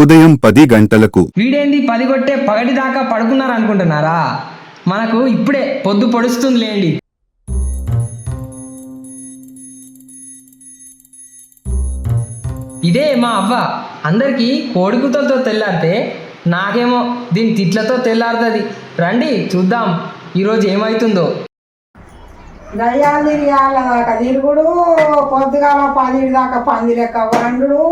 ఉదయం పది గంటలకు. వీడేంది పది కొట్టే పగటి దాకా పడుకున్నారు అనుకుంటున్నారా మనకు ఇప్పుడే పొద్దు పొడుస్తుంది లేండి ఇదే మా అవ్వ. అందరికీ కోడికూతలతో తెల్లారితే నాకేమో దీని తిట్లతో తెల్లారుతుంది. రండి చూద్దాం ఈరోజు ఏమవుతుందో దయ్యాలు తిరిగాల తిరుగుడు పొద్దుగాల పది దాకా పంది లెక్క వండుడు.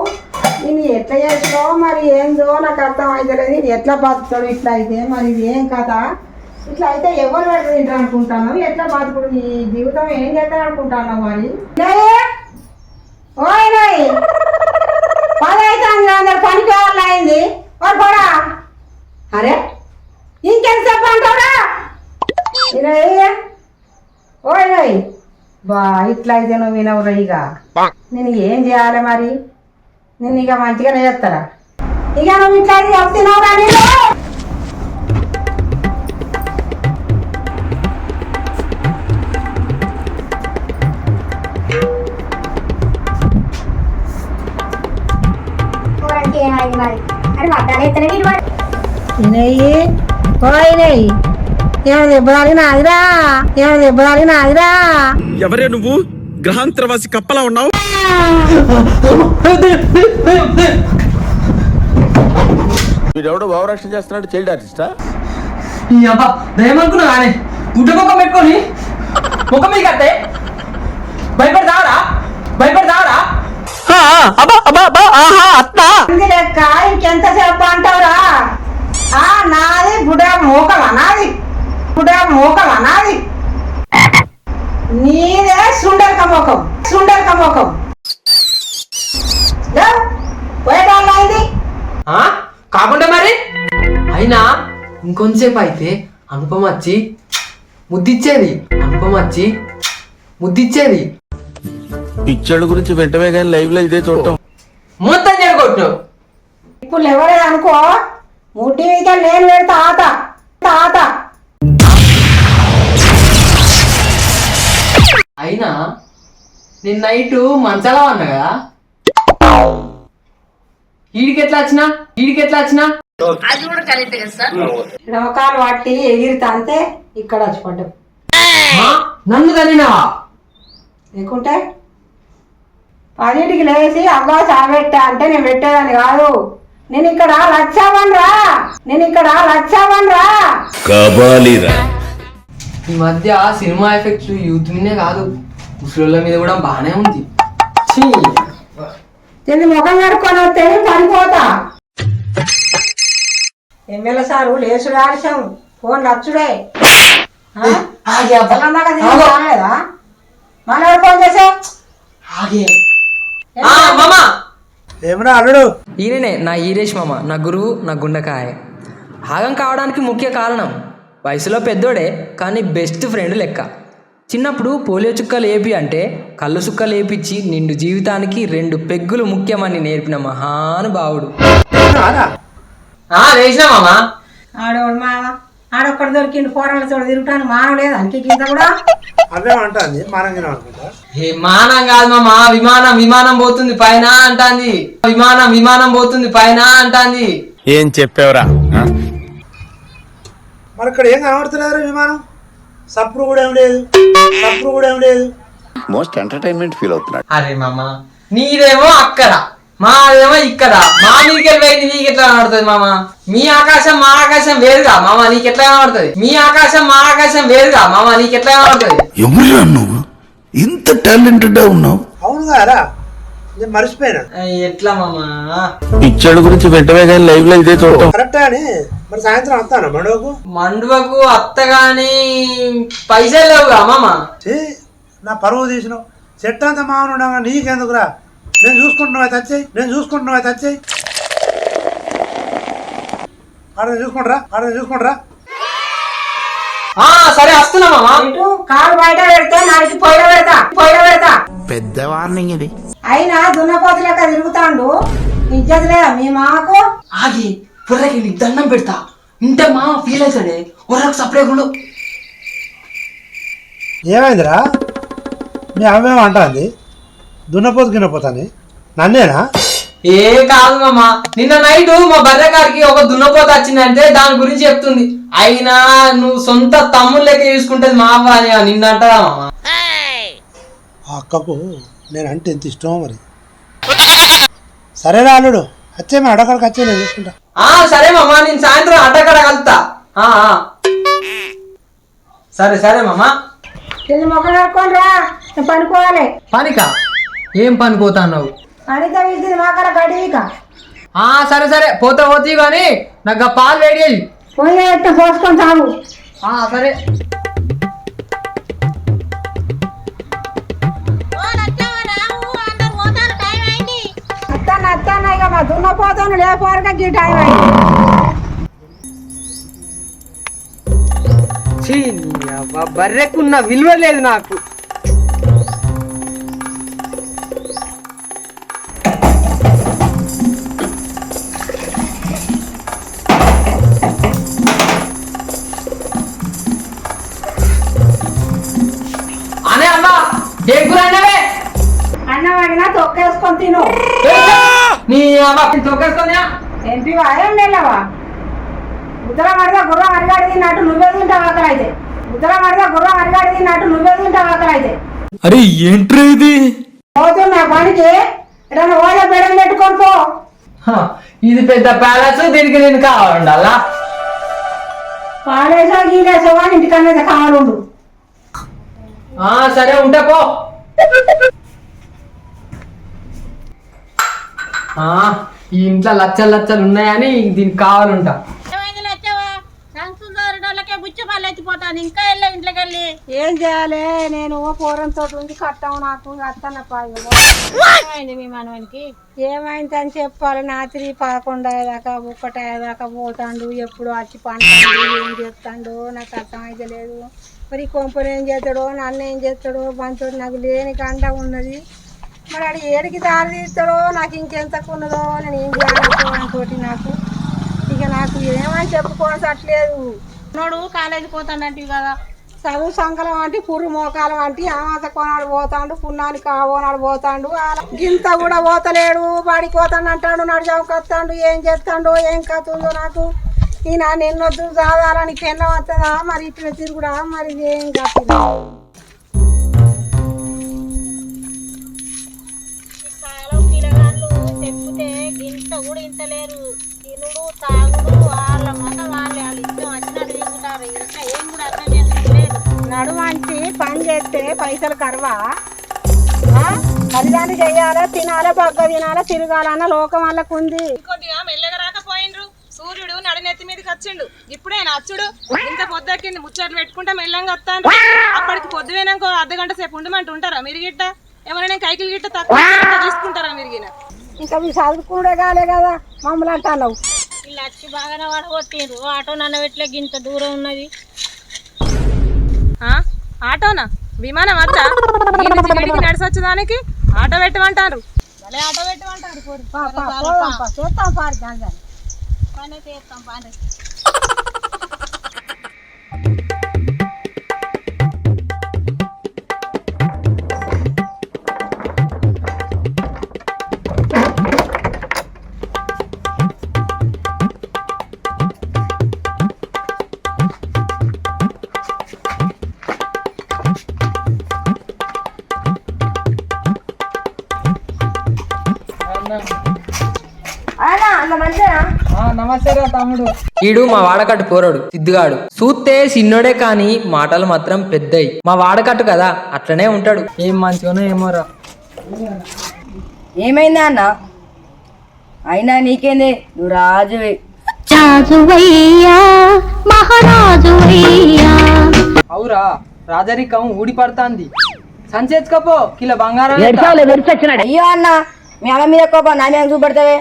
నేను ఎట్లా చేసినో మరి ఏందో నాకు అర్థం అవుతలేదు నేను ఎట్లా బతుకుతాడు ఇట్లా అయితే మరి ఇది ఏం కథ? ఇట్లా అయితే ఎవరు పెడతారు తింటారు అనుకుంటాను? ఎట్లా బతుకుడు? నీ జీవితం ఏం చేస్తారు అనుకుంటాను మరి? ఓయ్ నయ్! పది అయితే అందరు పనికి వాళ్ళు అయింది. వాడు పోరా! అరే! ఇంకెంతసేపు అంటారా ఇరవై ఓయ్ ఓయ్ బా ఇట్లా అయితే నువ్వు వినవురా ఇక. నేను ఏం చేయాలి మరి? నేను ఇక మంచిగానే చేస్తారా? ఇక నువ్వు ఇట్లా చెప్తున్నావురా నేను వినయ్యి పోయినాయి ఏమైనా దెబ్బ తాగినాదిరా ఏమైనా దెబ్బ తాగినాదిరా ఎవరే నువ్వు? గ్రహాంతరవాసి కప్పలా ఉన్నావు? వీడెవడో భావరక్షణ చేస్తున్నాడు చైల్డ్ ఆర్టిస్టా? ఈ అబ్బా దయమనుకున్నా కానీ గుడ్డ ముఖం పెట్టుకొని ముఖం మీద కట్టే భయపడతావరా? భయపడతావరా? అంది లెక్క ఇంకెంతసేపు అంటావురా? ఆ నాది బుడ మోకమా నాది? బుడ మోకమా నాది? నీదే సుండరక మోకం సుండరక మోకం? కాకుండా మరి? అయినా ఇంకొంచెంసేపు అయితే అనుపమ వచ్చి ముద్దిచ్చేది. అనుపమ వచ్చి ముద్దిచ్చేది. పిచ్చడు గురించి వెంటనే కానీ లైవ్లో ఇదే చూడటం. మొత్తం జరగొట్టు ఇప్పుడు ఎవరే అనుకో. ముడ్డి మీద నేను పెడతా ఆత ఆత అయినా నేను నైట్ మంచాల అన్నా కదా? ఈడికి ఎట్లా వచ్చినా? ఈడికి ఎట్లా వచ్చినా? నమ్మకాలు పట్టి ఎగిరితే అంతే ఇక్కడ వచ్చి పడ్డావు ఆ? నన్ను తల్లినావా లేకుంటే పదింటికి లేచి అబ్బా చాబెట్టా అంటే నేను పెట్టేదాన్ని కాదు. నేను ఇక్కడ లచ్చావన్ రా నేను ఇక్కడ లచ్చావన్ రా ఈ మధ్య సినిమా ఎఫెక్ట్స్ యూత్ మీదే కాదు. ముసలోళ్ళ మీద కూడా బాగానే ఉంది. ఛీ. నేను ముఖం కడుక్కొని వస్తే పడిపోతా? MLA sir? లేచుడు ఆలస్యం ఫోన్ ఆగో. రాలేదా మనోడు ఫోన్ చేసా ఆగే. ఆ, మామ. ఏమన్నా అల్లుడు? ఈయననే నా ఈరేష్ మామ నా గురువు నా గుండకాయ. ఆగం కావడానికి ముఖ్య కారణం వయసులో పెద్దోడే కానీ బెస్ట్ ఫ్రెండ్ లెక్క. చిన్నప్పుడు పోలియో చుక్కలు ఏపి అంటే కళ్ళు చుక్కలు ఏపిచ్చి నిండు జీవితానికి రెండు పెగ్గులు ముఖ్యమని నేర్పిన మహానుభావుడు. వేసినా మామ? ఆడవాడు మామ ఆడొక్కడ దొరికిండు పోరాళ్ళ చోట తిరుగుతాను మానవ లేదు అంకి కింద కూడా అవేమంటుంది మానంగా అనుకుంటా. విమానం కాదు మామ విమానం విమానం పోతుంది పైన అంటాంది. విమానం విమానం పోతుంది పైన అంటాంది. ఏం చెప్పావురా మరి ఇక్కడ ఏం కనబడుతున్నారు విమానం? సప్పుడు కూడా ఏం లేదు సప్పుడు కూడా ఏం లేదు మోస్ట్ ఎంటర్టైన్మెంట్ ఫీల్ అవుతున్నాడు. అరే మామ నీదేమో అక్కడ మాదేమో ఇక్కడ. మా నీకెళ్ళి పోయింది నీకు ఎట్లా కనబడుతుంది మామ? మీ ఆకాశం మా ఆకాశం వేరుగా మామ నీకు ఎట్లా కనబడుతుంది? మీ ఆకాశం మా ఆకాశం వేరుగా మామ నీకు ఎట్లా కనబడుతుంది? ఎవరురా నువ్వు? ఇంత టాలెంటెడ్ ఉన్నావు. అవును కారా నేను మర్చిపోయినా? ఎట్లా మామ? పిచ్చడు గురించి వెంటనే కానీ లైవ్లో ఇదే చూడటం. కరెక్టే అని? మరి సాయంత్రం వస్తాను మండవకు మండువకు అత్తగాని పైసలు లేవుగా మామ. చే నా పరువు తీసినావు. చెట్టు అంత మామూలు నీకెందుకురా? నేను చూసుకుంటున్నావు అయితే వచ్చాయి నేను చూసుకుంటున్నావు అయితే వచ్చాయి ఆడ చూసుకుంటారా ఆడ చూసుకుంటారా. ఆ సరే వస్తున్నా మామ. ఇటు కాలు బయట పెడితే నాడికి పొయ్యిల పెడతా పొయ్యిల పెడతా. పెద్ద వార్నింగ్ ఇది. అయినా దున్నపోతు లెక్క తిరుగుతాండు. ఇజ్జత్ లేదా మీ మాకు? ఆగి. బుర్రకి నీకు దండం పెడతా. ఇంటే మామ ఫీల్ అవుతాడే. ఒర్రకు సపరేట్ ఉండు ఏమైందిరా? మీ అమ్మేమో అంటుంది. దున్నపోతు గిన్నపోతాని నన్నేనా? ఏ కాదు మామ. నిన్న నైట్ మా బర్రె గారికి ఒక దున్నపోత వచ్చిందంటే దాని గురించి చెప్తుంది. అయినా నువ్వు సొంత తమ్ముడు లెక్క చూసుకుంటది మా అవ్వ అని నిన్న అంటదా మామ? ఆ అక్కకు నేను అంటే ఎంత ఇష్టమో మరి. సరేరా అల్లుడు? వచ్చే మా అడగడికి వచ్చే నేను చూసుకుంటా. ఆ సరే మామ నేను సాయంత్రం అడ్డకడ కలుతా. ఆ, ఆ. సరే సరే మామ. తిని మొక్క రా నేను పనుకోవాలి పనికా? ఏం పని పోతాన్నావు అనిత విద్యుత్ మాకల గడివిక ఆ సరే సరే పోతా పోతీ కానీ నాకు ఆ పాలు వేడి చేయి. పోయి ఎట్ట పోసుకొని తాగు. ఆ సరే. మా దున్నపోతాను లేకపోరగా గీ టైం బర్రెకున్న విలువ లేదు నాకు. అనే అమ్మా ఏ కూర అన్నవే? అన్నం అడిగినా తొక్కేసుకొని తిను. నీ అమ్మ తొక్కేసుకుందా ఎంపీ వాయం వెళ్ళవా ముద్ర మడద గుర్రం అరిగాడి తిన్నట్టు నువ్వే తింటావు అక్కడ అయితే మడద గుర్రం అరిగాడి తిన్నట్టు నువ్వే తింటావు అక్కడ అయితే అరే ఏంట్రా ఇది? పోతున్నా పనికి? ఏదైనా ఓడ బెడం పెట్టుకొని పో. ఇది పెద్ద ప్యాలెస్ దీనికి నేను కావాలండాలా? పాడేసో గీలేసో అని ఇంటికన్నా కావాలండు. ఆ సరే ఉంటా పో ఆ, ఈ ఇంట్లో లచ్చలు లచ్చలు ఉన్నాయని దీనికి కావాలంటా. ఏమైంది నచ్చావా సంచులు దోరడోళ్ళకే బుచ్చి పళ్ళు ఎత్తిపోతాను ఇంకా వెళ్ళే ఇంట్లోకి వెళ్ళి ఏం చేయాలి? నేను పూరంతో ఉంది కట్టాము నాకు అత్తన్న పాయ ఏమైంది మీ మనవనికి? ఏమైంది అని చెప్పాలి. రాత్రి పదకొండు అయ్యేదాకా ఒక్కటి అయ్యేదాకా పోతాండు. ఎప్పుడు వచ్చి పంటాడు ఏం చేస్తాడు నాకు అర్థమైతే లేదు మరి కొంపలు ఏం చేస్తాడో నన్ను ఏం చేస్తాడో బంచోడు నాకు లేని కండ ఉన్నది. మరి ఆడు ఏడికి దారి తీస్తాడో నాకు ఇంకెంతకు ఉన్నదో నేను ఏం చేయాలి తోటి నాకు. ఇక నాకు ఏమని చెప్పుకోవట్లేదు నోడు కాలేజీ పోతాడంటివి కదా. చదువు సంకలం అంటే పుర్రు మోకాలం అంటే ఆమాత కొనాడు పోతాడు పున్నాని కావోనాడు పోతాడు గింత కూడా పోతలేడు. బాడికి పోతాడు అంటాడు నడిచావు కత్తాడు ఏం చేస్తాడో ఏం కథ ఉందో నాకు. ఈయన నిన్నొద్దు చదవాలని పెన్న వస్తుందా మరి ఇట్లా తిరుగుడా? మరి ఏం కథ? తెప్పితే ఇంత కూడా కూడా ఇంటలేరు తినుడు తాగుడు వాళ్ళ మత వాళ్ళ వాళ్ళు ఇష్టం వచ్చినట్టు తింటారు ఇంకా ఏం కూడా అర్థం చేసుకోలేదు. నడుమంచి పని చేస్తే పైసలు కరవా? కళ్యాణి చెయ్యాలి తినాలా బగ్గ తినాలా తిరగాలన్న లోకం వాళ్ళకు ఉంది. కొద్దిగా మెల్లగా రాకపోయిండ్రు సూర్యుడు నడినెత్తి మీదకి వచ్చిండు. ఇప్పుడే అచ్చుడు ఇంత పొద్దెక్కింది ముచ్చట్లు పెట్టుకుంటా మెల్లంగా వస్తాను అప్పటికి పొద్దువేనాక అర్ధ గంట సేపు ఉండమంటుంటారా మీరు గిట్ట? ఏమైనా కైకిలు గిట్ట తక్కువ తీసుకుంటారా మీరు గిన? ఇంకా మీ చదువుకునే కాలే కదా మమ్మల్ని అంటున్నావు. వీళ్ళు వచ్చి బాగానే పడగొట్టిండ్రు ఆటో నన్న పెట్లే గింత దూరం ఉన్నది. ఆ? ఆటోనా? విమానం వద్దా గిడికి నడిచి వచ్చేదానికి ఆటో పెట్టమంటారు. భలే ఆటో పెట్టమంటారు. చూస్తాం పారి దాని పని చేస్తాం పని. తమ్ముడు. ఈడు మా వాడకట్టు పోరాడు సిద్దుగాడు చూస్తే చిన్నోడే కానీ మాటలు మాత్రం పెద్దయి. మా వాడకట్టు కదా అట్లనే ఉంటాడు. ఏం మంచిగానో ఏమోరా ఏమైందా అన్న? అయినా నీకేంది? నువ్వు రాజువే అవురా రాజరికం ఊడి పడుతుంది సంచేచ్చుకపో కిలో బంగారం అయ్యో అన్న మీ అమ్మ మీద కోపం నా మీద చూపెడతావే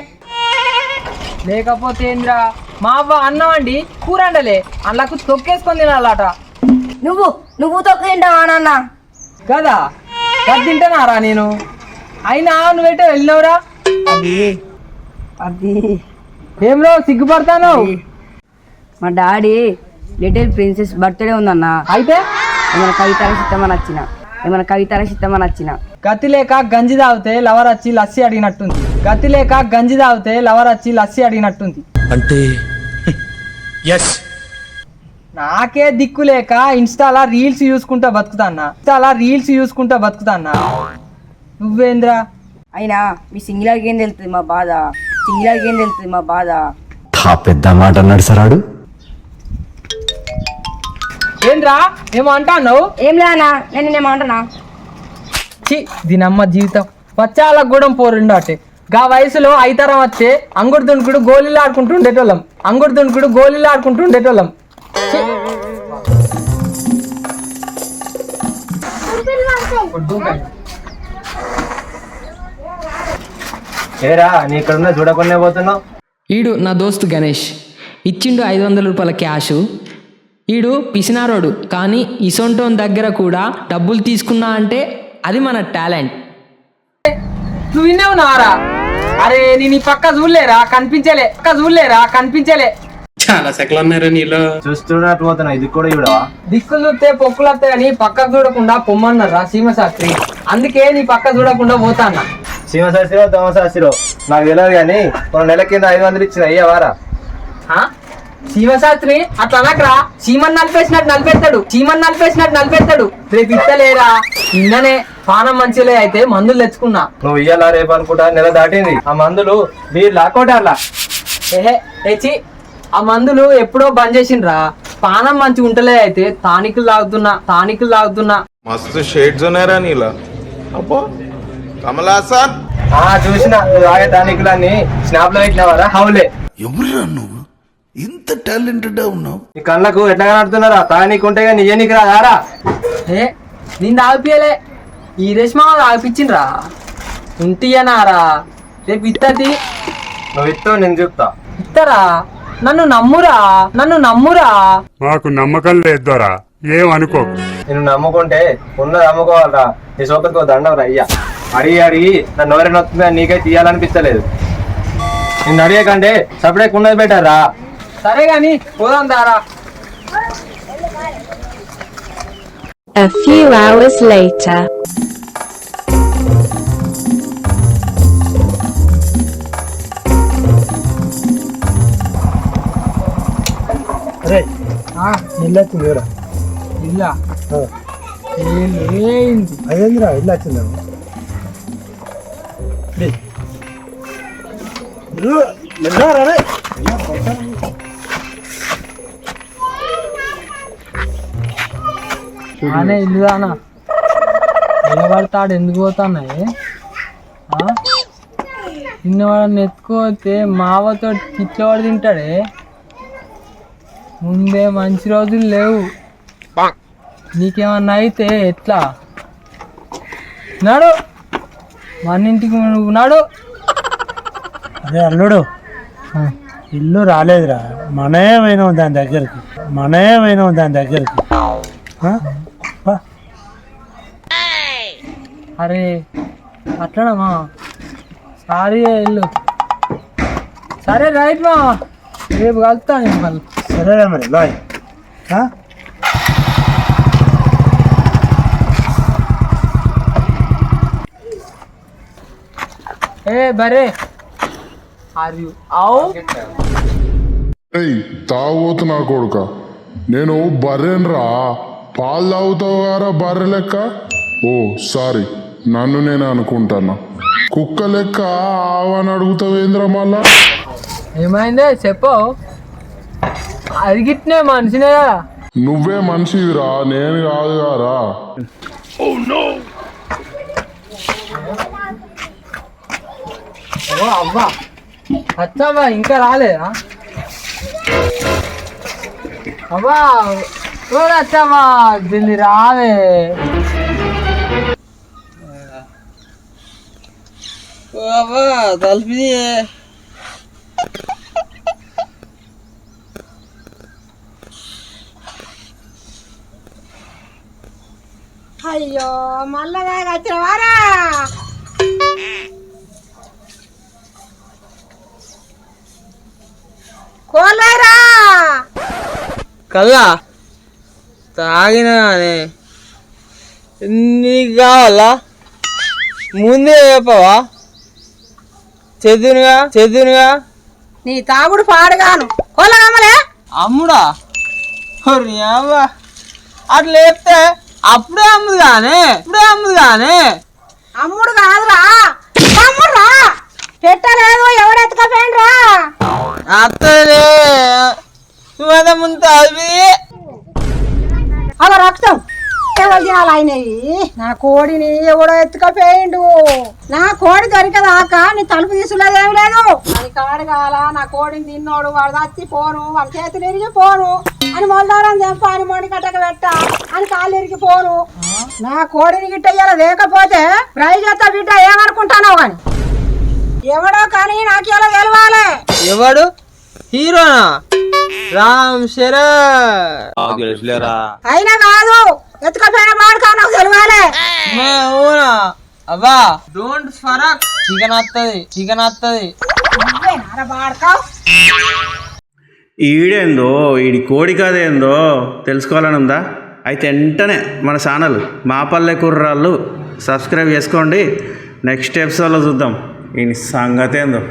లేకపోతే ఏంద్రా? మా అవ్వ అన్నం అండి కూర అండలే అందులోకి తొక్కేసుకొని తినాలట. నువ్వు నువ్వు తొక్కు తింటావా నాన్న. కదా? అది తింటానారా నేను? అయినా నువ్వేటో వెళ్ళినవురా? అది ఏం రో సిగ్గుపడతాను మా డాడీ లిటిల్ ప్రిన్సెస్ బర్త్డే ఉందన్న. అయితే? మన కవిత ఇస్తామని వచ్చిన ఏమైనా కవిత రచిద్దామని వచ్చిన గతి లేక గంజి తాగితే లవర్ వచ్చి లస్సి అడిగినట్టుంది. గతి లేక గంజి తాగితే లవర్ వచ్చి లస్సి అడిగినట్టుంది. అంటే? ఎస్ నాకే దిక్కు లేక ఇన్స్టాలా రీల్స్ చూసుకుంటా బతుకుతాన్నా. ఇన్స్టాలా రీల్స్ చూసుకుంటా బతుకుతాన్నా. నువ్వేంద్రా? అయినా మీ సింగిలర్కి ఏం తెలుస్తుంది మా బాధ? సింగిలర్కి ఏం తెలుస్తుంది మా బాధ? పెద్ద మాట అన్నాడు సరాడు. ఏంద్రా? ఏమో అంటావు ఏం లేనా నేను నేనేమంటున్నా చి దీనమ్మ జీవితం. వచ్చాల గూడెం పోరుండు అటే. గా వయసులో ఐతరం వచ్చే అంగుడు దుణుకుడు గోళీలు ఆడుకుంటూ ఉండేటోళ్ళం. అంగుడు దుణుకుడు గోళీలు ఆడుకుంటూ ఉండేటోళ్ళం. ఏరా నీ ఇక్కడ చూడకుండా పోతున్నావు? ఈడు నా దోస్తు గణేష్. ఇచ్చిండు ఐదు వందల రూపాయల క్యాష్. ఈడు పిసినారోడు కానీ ఇసొంటోన్ దగ్గర కూడా డబ్బులు తీసుకున్నా అంటే అది మన టాలెంట్. నువ్వు విన్నావు నారా? అరే నేను ఈ పక్క చూడలేరా? కనిపించలే. పక్క చూడలేరా? కనిపించలే. చూస్తున్నట్టు పోతున్నా ఇది కూడా చూడవా? దిక్కులు చూస్తే పొక్కులు వస్తాయి కానీ పక్కకు చూడకుండా పొమ్మన్నారా సీమశాస్త్రి? అందుకే నీ పక్క చూడకుండా పోతాన్నా. శివశాస్త్రిలో తోమశాస్త్రిలో నాకు తెలియదు కానీ కొన్ని నెల కింద ఐదు వందలు ఇచ్చిన అయ్యవారా ఆ? శివశాస్త్రి అట్లా అనకరా. చీమన్ నలిపేసినట్టు నలిపేస్తాడు. చీమన్ నలిపేసినట్టు నలిపేస్తాడు. రేపు ఇస్తలేరా? నిన్ననే పానం మంచిలే అయితే మందులు తెచ్చుకున్నా. నువ్వు ఇయ్యాలా రేపు అనుకుంటా? నెల దాటింది. ఆ మందులు మీరు లాక్కోటాలా. ఏహే ఏచి ఆ మందులు ఎప్పుడో బంద్ చేసిండ్రా. పానం మంచి ఉంటలే అయితే తానికులు తాగుతున్నా తానికులు తాగుతున్నా మస్తు షేడ్స్ ఉన్నారా నీలా. అబ్బో. కమలాసన్ ఆ చూసిన. నువ్వు తాగే టానికులన్నీ స్నాప్లో పెట్టినవారా? హౌలే. ఎవరురా నువ్వు? ఇంత టాలెంటెడ్ ఉన్నావు? నీ కళ్ళకు ఎట్లా కనడుతున్నారా తాగనీకు ఉంటే కానీ నీకు రాదారా ఏ నేను తాగిపియలే ఈ రేష్మా తాగిపించిండ్రా ఉంటియనారా? రేపు ఇత్తది. నువ్వు ఇస్తావు నేను చెప్తా. ఇత్తరా? నన్ను నమ్మురా? నన్ను నమ్మురా? మాకు నమ్మకం లేదు దొరా ఏమనుకోకు నేను నమ్ముకుంటే ఉన్నది అమ్ముకోవాలరా నీ సోకరికి ఒక దండం రా అయ్యా అడిగి అడిగి నన్ను ఎవరైనా వస్తుందా నీకే తీయాలనిపించలేదు నిన్ను అడిగకంటే సపరేట్ ఉన్నది పెట్టారా సరే గాని పోదాం దారా. A few hours later. అరే ఇల్లు వచ్చింది ఎవరా ఇల్లా? ఏంది అదేందిరా ఇల్లు వచ్చిందా? ఆనే ఇల్లుదానా నిలబడతాడు ఎందుకు పోతున్నాయి నిన్న వాడిని ఎత్తుకోతే మావతో తిట్లవాడు తింటాడే? ముందే మంచి రోజులు లేవు. నీకేమన్నా అయితే ఎట్లా? నాడు. మన ఇంటికి నువ్వు నాడు. అదే అల్లుడు. ఇల్లు రాలేదురా. మనమే పోయినాం దాని దగ్గరికి. మనమే పోయినాం దాని దగ్గరికి. అరే అట్లనమ్మా సారీ ఇల్లు. సరే రైట్ మా. రేపు కలుతా నేను మళ్ళీ. సరేరా మరి బాయ్? ఏ బరే. ఆర్ యు ఔ ఏయ్ తాగోతు నా కొడుక. నేను బర్రెన్రా. పాలు తాగుతావు గారా బర్రె లెక్క? ఓ సారీ. నన్ను నేను అనుకుంటానా? కుక్క లెక్క ఆవని అడుగుతావేంద్రా మళ్ళా? ఏమైందే? చెప్పు. అడిగిట్నే మనిషినే కదా. నువ్వే మనిషివిరా నేను కాదు ఓ అవ్వా. ఇంకా రాలేదా? అవ్వా. ఓ అచ్చవ్వా దీన్ని రావే. అవ్వా తలిపి అయ్యో మళ్ళా వచ్చినవారా కోలేరా కల్లా తాగిన నీకు కావాలా ముందే చెప్పవా చదునుగా చదునుగా. నీ తాగుడు పాడుగాను. కొలగమ్మలే అమ్ముడా? అవ్వ. అట్లా చెప్తే అప్పుడే అమ్ముదు కానీ ఇప్పుడే అమ్ముదు కానీ అమ్ముడు కాదురా. తమ్ముడురా. పెట్టలేదు ఎవడెత్తుకపోయినరా అత్తలే. నువ్వు ముందు అది అలా రక్తం ఎవరు చేయాలయినవి నా కోడిని ఎవడో ఎత్తుకపోయిండు. నా కోడి దొరికదాకా నీ తలుపు తీసులేదేం లేదు. అది కాడు కాల నా కోడిని తిన్నోడు వాడు దచ్చి పోను వాళ్ళ చేతులు ఇరిగి పోను అని మొలదారం తెంప అని మొండి కట్టక పెట్ట అని కాళ్ళు ఇరిగి పోను. నా కోడిని గిట్ట ఇయ్యాల? లేకపోతే ప్రైజ్ ఎత్తా బిడ్డ ఏమనుకుంటానో కానీ ఎవడో కానీ నాకు ఇలా గెలవాలి ఎవడు? హీరోనా? రామ్ చరణ్ అయినా కాదు ఎత్తుకపోయిన వాడుకా నాకు గెలవాలి మే ఊనా అబ్బా డోంట్ ఫరక్ చికెన్ వస్తుంది చికెన్ వస్తుంది ఈడేందో ఈడి కోడి కదేందో తెలుసుకోవాలని ఉందా? అయితే వెంటనే మన ఛానల్ మాపల్లె కుర్రాళ్ళు సబ్స్క్రైబ్ చేసుకోండి. నెక్స్ట్ ఎపిసోడ్లో చూద్దాం. ఈ సంగతి ఏందో